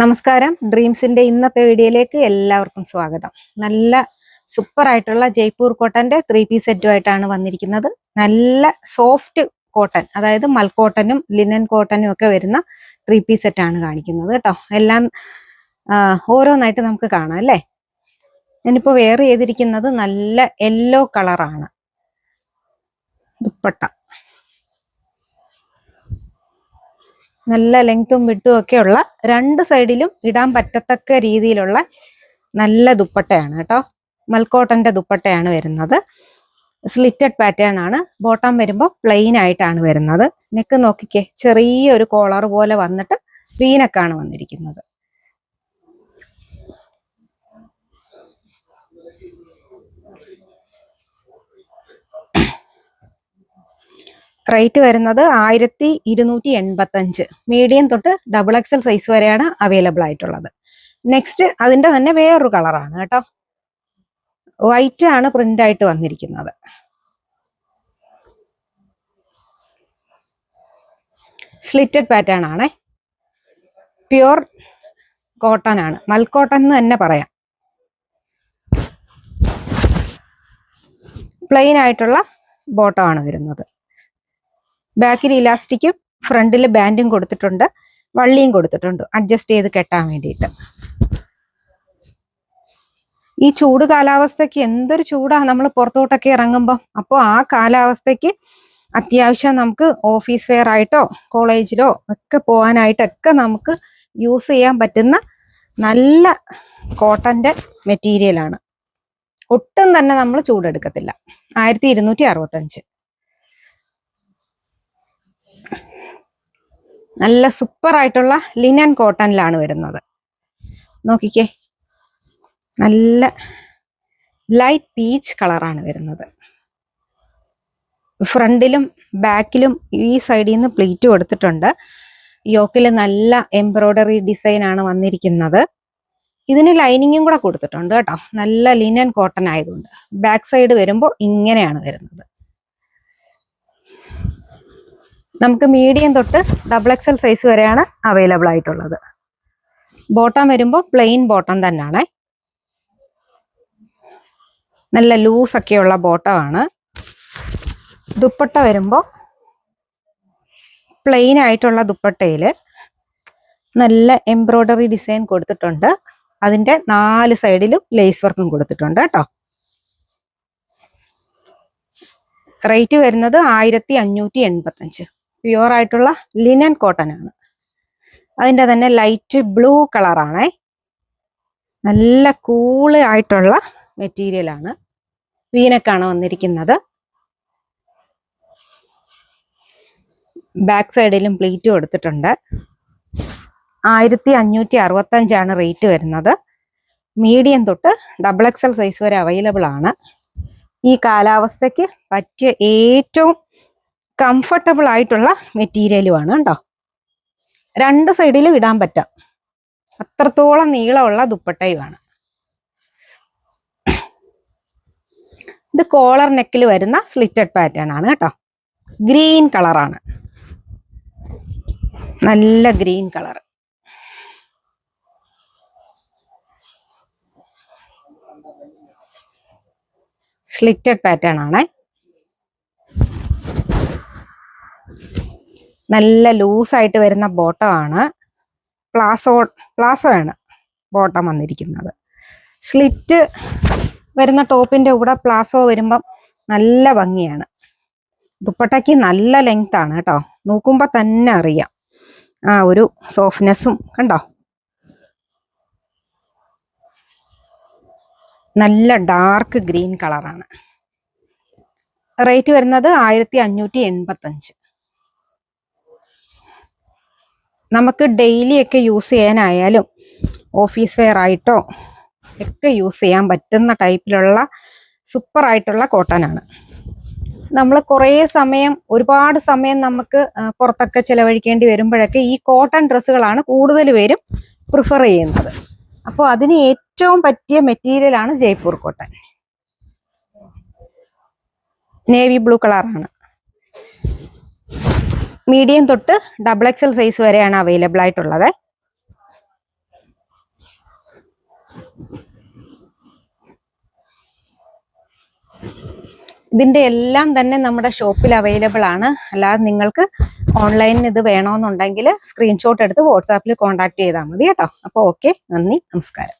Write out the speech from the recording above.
നമസ്കാരം. ഡ്രീംസിന്റെ ഇന്നത്തെ വീഡിയോയിലേക്ക് എല്ലാവർക്കും സ്വാഗതം. നല്ല സൂപ്പർ ആയിട്ടുള്ള ജയ്പൂർ കോട്ടന്റെ ത്രീ പീസ് സെറ്റുമായിട്ടാണ് വന്നിരിക്കുന്നത്. നല്ല സോഫ്റ്റ് കോട്ടൺ അതായത് മൽക്കോട്ടനും ലിനൻ കോട്ടനും ഒക്കെ വരുന്ന ത്രീ പീസ് സെറ്റാണ് കാണിക്കുന്നത് കേട്ടോ. എല്ലാം ഓരോന്നായിട്ട് നമുക്ക് കാണാം അല്ലേ? ഞാനിപ്പോ വെയർ ചെയ്തിരിക്കുന്നത് നല്ല യെല്ലോ കളറാണ്. ദുപ്പട്ട. നല്ല ലെങ്ത്തും വിട്ടും ഒക്കെ ഉള്ള രണ്ട് സൈഡിലും ഇടാൻ പറ്റത്തക്ക രീതിയിലുള്ള നല്ല ദുപ്പട്ടയാണ് കേട്ടോ. മൽക്കോട്ടന്റെ ദുപ്പട്ടയാണ് വരുന്നത്. സ്ലിറ്റഡ് പാറ്റേൺ ആണ്. ബോട്ടം വരുമ്പോൾ പ്ലെയിൻ ആയിട്ടാണ് വരുന്നത്. നെക്ക് നോക്കിക്കേ ചെറിയൊരു കോളർ പോലെ വന്നിട്ട് വീനക്കാണ് വന്നിരിക്കുന്നത്. റേറ്റ് വരുന്നത് ആയിരത്തി ഇരുന്നൂറ്റി എൺപത്തി അഞ്ച് മീഡിയം തൊട്ട് ഡബിൾ എക്സൽ സൈസ് വരെയാണ് അവൈലബിൾ ആയിട്ടുള്ളത്. നെക്സ്റ്റ് അതിന്റെ തന്നെ വേറൊരു കളറാണ് കേട്ടോ. വൈറ്റ് ആണ് പ്രിന്റ് ആയിട്ട് വന്നിരിക്കുന്നത്. സ്ലിറ്റഡ് പാറ്റേൺ ആണേ. പ്യുർ കോട്ടൺ ആണ്. മൽക്കോട്ടൺ എന്ന് തന്നെ പറയാം. പ്ലെയിൻ ആയിട്ടുള്ള ബോട്ടം ആണ് വരുന്നത്. ബാക്കിൽ ഇലാസ്റ്റിക്കും ഫ്രണ്ടിൽ ബാൻഡും കൊടുത്തിട്ടുണ്ട് വള്ളിയും കൊടുത്തിട്ടുണ്ട്. അഡ്ജസ്റ്റ് ചെയ്ത് കെട്ടാൻ വേണ്ടിയിട്ട്. ഈ ചൂട് കാലാവസ്ഥയ്ക്ക് എന്തൊരു ചൂടാണ് നമ്മൾ പുറത്തോട്ടൊക്കെ ഇറങ്ങുമ്പോൾ അപ്പോൾ ആ കാലാവസ്ഥയ്ക്ക് അത്യാവശ്യം നമുക്ക് ഓഫീസ് വെയർ ആയിട്ടോ കോളേജിലോ ഒക്കെ പോകാനായിട്ടൊക്കെ നമുക്ക് യൂസ് ചെയ്യാൻ പറ്റുന്ന നല്ല കോട്ടന്റെ മെറ്റീരിയലാണ്. ഒട്ടും തന്നെ നമ്മൾ ചൂടെടുക്കത്തില്ല. ആയിരത്തി ഇരുന്നൂറ്റി അറുപത്തഞ്ച്. നല്ല സൂപ്പർ ആയിട്ടുള്ള ലിനൻ കോട്ടണിലാണ് വരുന്നത്. നോക്കിക്കേ. നല്ല ലൈറ്റ് പീച്ച് കളറാണ് വരുന്നത്. ഫ്രണ്ടിലും ബാക്കിലും ഈ സൈഡിൽ നിന്ന് പ്ലീറ്റ് കൊടുത്തിട്ടുണ്ട്. യോക്കിൽ നല്ല എംബ്രോയ്ഡറി ഡിസൈൻ ആണ് വന്നിരിക്കുന്നത്. ഇതിന് ലൈനിങ്ങും കൂടെ കൊടുത്തിട്ടുണ്ട് കേട്ടോ. നല്ല ലിനൻ കോട്ടൺ ആയതുകൊണ്ട്. ബാക്ക് സൈഡ് വരുമ്പോൾ ഇങ്ങനെയാണ് വരുന്നത്. നമുക്ക് മീഡിയം തൊട്ട് ഡബിൾ എക്സൽ സൈസ് വരെയാണ് അവൈലബിൾ ആയിട്ടുള്ളത്. ബോട്ടം വരുമ്പോൾ പ്ലെയിൻ ബോട്ടം തന്നെയാണ് നല്ല ലൂസ് ഒക്കെയുള്ള ബോട്ടമാണ് ദുപ്പട്ട വരുമ്പോൾ പ്ലെയിൻ ആയിട്ടുള്ള ദുപ്പട്ടയിൽ നല്ല എംബ്രോയ്ഡറി ഡിസൈൻ കൊടുത്തിട്ടുണ്ട്. അതിന്റെ നാല് സൈഡിലും ലേസ് വർക്കും കൊടുത്തിട്ടുണ്ട് കേട്ടോ. റേറ്റ് വരുന്നത് ആയിരത്തി അഞ്ഞൂറ്റി എൺപത്തഞ്ച്. പ്യുവർ ആയിട്ടുള്ള ലിനൻ കോട്ടൺ ആണ്. അതിന്റെ തന്നെ ലൈറ്റ് ബ്ലൂ കളറാണേ നല്ല കൂൾ ആയിട്ടുള്ള മെറ്റീരിയൽ ആണ് വീനക്കാണ് വന്നിരിക്കുന്നത്. ബാക്ക് സൈഡിലും പ്ലീറ്റ് കൊടുത്തിട്ടുണ്ട് ആയിരത്തി അഞ്ഞൂറ്റി അറുപത്തഞ്ചാണ് റേറ്റ് വരുന്നത്. മീഡിയം തൊട്ട് ഡബിൾ എക്സൽ സൈസ് വരെ അവൈലബിൾ ആണ്. ഈ കാലാവസ്ഥയ്ക്ക് പറ്റിയ ഏറ്റവും കംഫർട്ടബിൾ ആയിട്ടുള്ള മെറ്റീരിയലുമാണ് കേട്ടോ. രണ്ട് സൈഡിലും ഇടാൻ പറ്റാം. അത്രത്തോളം നീളമുള്ള ദുപ്പട്ടയുമാണ് ഇത് കോളർ നെക്കിൽ വരുന്ന സ്ലിറ്റഡ് പാറ്റേൺ ആണ് കേട്ടോ. ഗ്രീൻ കളറാണ് നല്ല ഗ്രീൻ കളർ സ്ലിറ്റഡ് പാറ്റേൺ ആണ്. നല്ല ലൂസായിട്ട് വരുന്ന ബോട്ടം ആണ് പ്ലാസോ പ്ലാസോ ആണ് ബോട്ടം വന്നിരിക്കുന്നത്. സ്ലിറ്റ് വരുന്ന ടോപ്പിന്റെ കൂടെ പ്ലാസോ വരുമ്പം നല്ല ഭംഗിയാണ്. ദുപ്പട്ടയ്ക്ക് നല്ല ലെങ്ത് ആണ് കേട്ടോ. നോക്കുമ്പോൾ തന്നെ അറിയാം. ആ ഒരു സോഫ്റ്റ്നെസ്സും കണ്ടോ? നല്ല ഡാർക്ക് ഗ്രീൻ കളറാണ് റേറ്റ് വരുന്നത് ആയിരത്തി അഞ്ഞൂറ്റി എൺപത്തഞ്ച്. നമുക്ക് ഡെയിലി ഒക്കെ യൂസ് ചെയ്യാനായാലും ഓഫീസ് വെയർ ആയിട്ടോ ഒക്കെ യൂസ് ചെയ്യാൻ പറ്റുന്ന ടൈപ്പിലുള്ള സൂപ്പർ ആയിട്ടുള്ള കോട്ടൺ ആണ്. നമ്മൾ കുറേ സമയം ഒരുപാട് സമയം നമുക്ക് പുറത്തൊക്കെ ചിലവഴിക്കേണ്ടി വരുമ്പോഴൊക്കെ ഈ കോട്ടൺ ഡ്രസ്സുകളാണ് കൂടുതൽ പേരും പ്രിഫർ ചെയ്യുന്നത്. അപ്പോൾ അതിന് ഏറ്റവും പറ്റിയ മെറ്റീരിയലാണ് ജയ്പൂർ കോട്ടൺ നേവി ബ്ലൂ കളറാണ് മീഡിയം തൊട്ട് ഡബിൾ എക്സൽ സൈസ് വരെയാണ് അവൈലബിൾ ആയിട്ടുള്ളത്. ഇതിന്റെ എല്ലാം തന്നെ നമ്മുടെ ഷോപ്പിൽ അവൈലബിൾ ആണ്. അല്ലാതെ നിങ്ങൾക്ക് ഓൺലൈനിൽ ഇത് വേണമെന്നുണ്ടെങ്കിൽ സ്ക്രീൻഷോട്ട് എടുത്ത് വാട്സാപ്പിൽ കോൺടാക്ട് ചെയ്താൽ മതി കേട്ടോ. അപ്പോൾ ഓക്കെ നന്ദി നമസ്കാരം.